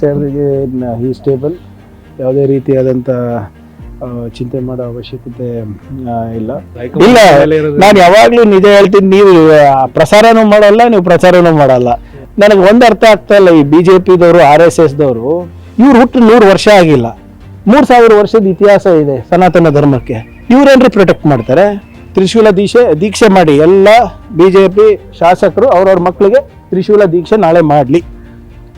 ಸಾಹೇಬರಿಗೆ ಈ ಸ್ಟೇಬಲ್ ಯಾವುದೇ ರೀತಿಯಾದಂಥ ಚಿಂತೆ ಮಾಡೋ ಅವಶ್ಯಕತೆ ಇಲ್ಲ. ಇಲ್ಲ, ನಾನು ಯಾವಾಗ್ಲೂ ನಿಜ ಹೇಳ್ತೀನಿ, ನೀವು ಪ್ರಸಾರನೂ ಮಾಡಲ್ಲ, ನೀವು ಪ್ರಚಾರನೂ ಮಾಡಲ್ಲ. ನನಗೆ ಒಂದು ಅರ್ಥ ಆಗ್ತಾ ಇಲ್ಲ, ಈ ಬಿ ಜೆ ಪಿದವರು ಆರ್ ಎಸ್ ಎಸ್ದವರು ಇವ್ರು ಹುಟ್ಟು ನೂರು ವರ್ಷ ಆಗಿಲ್ಲ. ಮೂರು ಸಾವಿರ ವರ್ಷದ ಇತಿಹಾಸ ಇದೆ ಸನಾತನ ಧರ್ಮಕ್ಕೆ. ಇವ್ರೇನ್ರಿ ಪ್ರೊಟೆಕ್ಟ್ ಮಾಡ್ತಾರೆ? ತ್ರಿಶೂಲ ದೀಕ್ಷೆ ದೀಕ್ಷೆ ಮಾಡಿ ಎಲ್ಲ ಬಿ ಜೆ ಪಿ ಶಾಸಕರು ಅವ್ರವ್ರ ಮಕ್ಕಳಿಗೆ ತ್ರಿಶೂಲ ದೀಕ್ಷೆ ನಾಳೆ ಮಾಡಲಿ.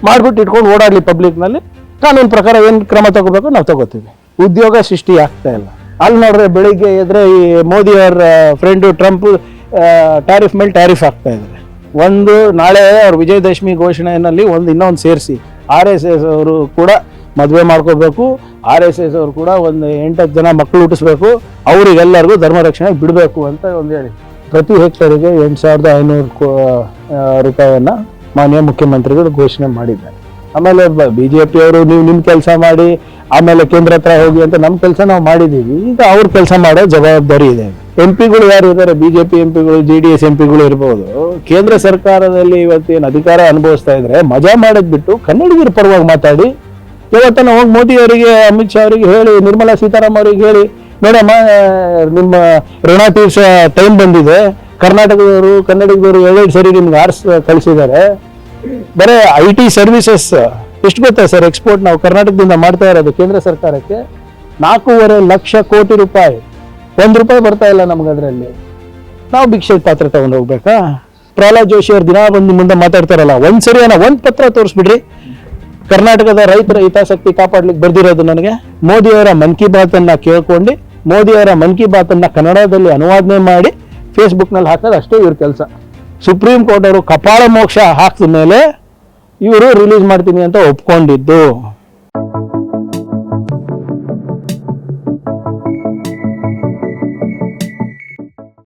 ಮಾಡ್ಬಿಟ್ಟು ಇಟ್ಕೊಂಡು ಓಡಾಡಲಿ ಪಬ್ಲಿಕ್ನಲ್ಲಿ ಕಾನೂನು ಪ್ರಕಾರ ಏನು ಕ್ರಮ ತಗೋಬೇಕು ನಾವು ತಗೋತೀವಿ. ಉದ್ಯೋಗ ಸೃಷ್ಟಿ ಆಗ್ತಾ ಇಲ್ಲ. ಅಲ್ಲಿ ನೋಡ್ರೆ ಬೆಳಿಗ್ಗೆ ಎದ್ರೆ ಈ ಮೋದಿ ಅವರ ಫ್ರೆಂಡು ಟ್ರಂಪ್ ಟ್ಯಾರಿಫ್ ಮೇಲೆ ಟ್ಯಾರಿಫ್ ಆಗ್ತಾ ಇದ್ದಾರೆ. ಒಂದು ನಾಳೆ ಅವ್ರ ವಿಜಯದಶಮಿ ಘೋಷಣೆಯಲ್ಲಿ ಒಂದು ಇನ್ನೊಂದು ಸೇರಿಸಿ ಆರ್ ಎಸ್ ಎಸ್ ಅವರು ಕೂಡ ಮದುವೆ ಮಾಡ್ಕೋಬೇಕು. ಆರ್ ಎಸ್ ಎಸ್ ಅವರು ಕೂಡ ಒಂದು ಎಂಟತ್ತು ಜನ ಮಕ್ಕಳು ಹುಟ್ಟಿಸ್ಬೇಕು. ಅವರಿಗೆಲ್ಲರಿಗೂ ಧರ್ಮ ರಕ್ಷಣೆ ಬಿಡಬೇಕು ಅಂತ ಒಂದು ಹೇಳಿ. ಪ್ರತಿ ಹೆಕ್ಟರಿಗೆ ಎಂಟು ಸಾವಿರದ ಐನೂರು ರೂಪಾಯಿಯನ್ನ ಮಾನ್ಯ ಮುಖ್ಯಮಂತ್ರಿಗಳು ಘೋಷಣೆ ಮಾಡಿದ್ದಾರೆ. ಆಮೇಲೆ ಬಿ ಜೆ ಪಿಯವರು ನೀವು ನಿಮ್ಮ ಕೆಲಸ ಮಾಡಿ, ಆಮೇಲೆ ಕೇಂದ್ರ ಹತ್ರ ಹೋಗಿ ಅಂತ ನಮ್ಮ ಕೆಲಸ ನಾವು ಮಾಡಿದ್ದೀವಿ ಈಗ ಅವ್ರ ಕೆಲಸ ಮಾಡೋ ಜವಾಬ್ದಾರಿ ಇದೆ. ಎಂ ಪಿಗಳು ಯಾರು ಇದ್ದಾರೆ ಬಿ ಜೆ ಪಿ ಎಂ ಪಿಗಳು, ಜೆ ಡಿ ಎಸ್ ಎಂ ಪಿಗಳು ಇರ್ಬೋದು. ಕೇಂದ್ರ ಸರ್ಕಾರದಲ್ಲಿ ಇವತ್ತೇನು ಅಧಿಕಾರ ಅನುಭವಿಸ್ತಾ ಇದ್ರೆ ಮಜಾ ಮಾಡೋದ್ ಬಿಟ್ಟು ಕನ್ನಡಿಗರ ಪರವಾಗಿ ಮಾತಾಡಿ, ಇವತ್ತನ ಹೋಗಿ ಮೋದಿ ಅವರಿಗೆ, ಅಮಿತ್ ಶಾ ಅವರಿಗೆ ಹೇಳಿ, ನಿರ್ಮಲಾ ಸೀತಾರಾಮ್ ಅವರಿಗೆ ಹೇಳಿ ನೋಡಮ್ಮ ನಿಮ್ಮ ಋಣ ತೀರ್ಸ ಟೈಮ್ ಬಂದಿದೆ. ಕರ್ನಾಟಕದವರು ಕನ್ನಡದವರು ಎರಡೆರಡು ಸರಿ ನಿಮ್ಗೆ ಆರ್ಸ್ ಕಳಿಸಿದ್ದಾರೆ. ಬರೇ ಐ ಟಿ ಸರ್ವಿಸಸ್, ಎಷ್ಟು ಗೊತ್ತಾ ಸರ್ ಎಕ್ಸ್ಪೋರ್ಟ್ ನಾವು ಕರ್ನಾಟಕದಿಂದ ಮಾಡ್ತಾ ಇರೋದು ಕೇಂದ್ರ ಸರ್ಕಾರಕ್ಕೆ? ನಾಲ್ಕೂವರೆ ಲಕ್ಷ ಕೋಟಿ ರೂಪಾಯಿ. ಒಂದು ರೂಪಾಯಿ ಬರ್ತಾ ಇಲ್ಲ ನಮ್ಗೆ ಅದರಲ್ಲಿ. ನಾವು ಭಿಕ್ಷೆ ಪಾತ್ರ ತಗೊಂಡು ಹೋಗ್ಬೇಕಾ? ಪ್ರಹ್ಲಾದ್ ಜೋಶಿ ಅವ್ರು ದಿನ ಬಂದು ಮುಂದೆ ಮಾತಾಡ್ತಾರಲ್ಲ, ಒಂದ್ ಸರಿ ಒಂದ್ ಪತ್ರ ತೋರಿಸ್ಬಿಡ್ರಿ. ಕರ್ನಾಟಕದ ರೈತರ ಹಿತಾಸಕ್ತಿ ಕಾಪಾಡ್ಲಿಕ್ಕೆ ಬರ್ದಿರೋದು ನನಗೆ. ಮೋದಿ ಅವರ ಮನ್ ಕಿ ಬಾತ್ ಅನ್ನ ಕೇಳ್ಕೊಂಡು ಮೋದಿ ಅವರ ಮನ್ ಕಿ ಬಾತ್ ಅನ್ನ ಕನ್ನಡದಲ್ಲಿ ಅನುವಾದನೆ ಮಾಡಿ ಫೇಸ್ಬುಕ್ನಲ್ಲಿ ಹಾಕೋದು ಅಷ್ಟೇ ಇವ್ರ ಕೆಲಸ. ಸುಪ್ರೀಂ ಕೋರ್ಟ್ ಅವರು ಕಪಾಳ ಮೋಕ್ಷ ಹಾಕಿದ ಮೇಲೆ ಇವರು ರಿಲೀಸ್ ಮಾಡ್ತೀನಿ ಅಂತ ಒಪ್ಕೊಂಡಿದ್ದು.